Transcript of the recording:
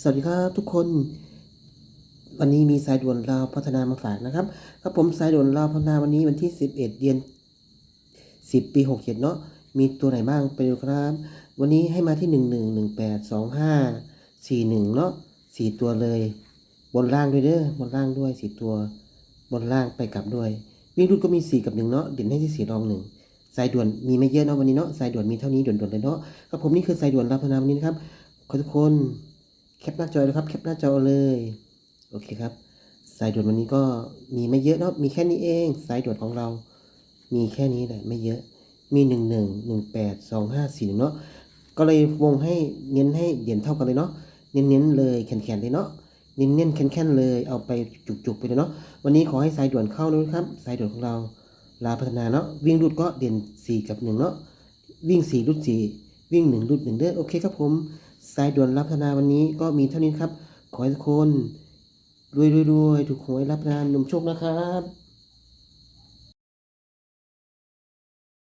สวัสดีครับทุกคน วันนี้มีสายด่วนลาพัฒนามาฝากนะครับครับผมสายด่วนลาพัฒนาวันนี้วันที่ 11 เดือน 10 ปี 67 เนาะมีตัวไหนบ้างไปดูครับ วันนี้ให้มาที่ 11 18 25 41 เนาะ4ตัวเลย บนล่างด้วยเด้อบนล่างด้วย 4 ตัว บนล่างไปกลับด้วย วิ่งรูดก็มี 4 กับ 1 เนาะเด่นให้ที่4รอง 1สายด่วนมีไม่เยอะเนาะวันนี้เนาะสายด่วนมีเท่านี้ด่วนๆเลยเนาะครับผมนี่คือสายด่วนลาวพัฒนาวันนี้นะครับขอทุกคน ปหน้าจอเลยครับ แคปหน้าจอเลย โอเคครับ สายด่วนวันนี้ก็มีไม่เยอะเนาะ มีแค่นี้เอง สายด่วนของเรา มีแค่นี้แหละไม่เยอะ มีหนึ่งหนึ่งหนึ่งแปดสองห้าสี่เนาะ ก็เลยวงให้เน้นให้เด่นเท่ากันเลยเนาะ เน้นๆเลยแข็งๆเลยเนาะเน้นๆแข็งๆเลย เอาไปจุกๆไปเลยเนาะ วันนี้ขอให้สายด่วนเข้าเลยครับ สายด่วนของเรา ลาพัฒนาเนาะ วิ่งรุดก็เด่นสี่กับหนึ่งเนาะ วิ่งสี่รุดสี่วิ่งหนึ่งรุดหนึ่งเด้อ โอเคครับผม สายด่วนรับธนาวันนี้ก็มีเท่านี้ครับ ขอให้ทุกคนรวยๆๆถูกหวยรับงานหนุ่มโชคนะครับ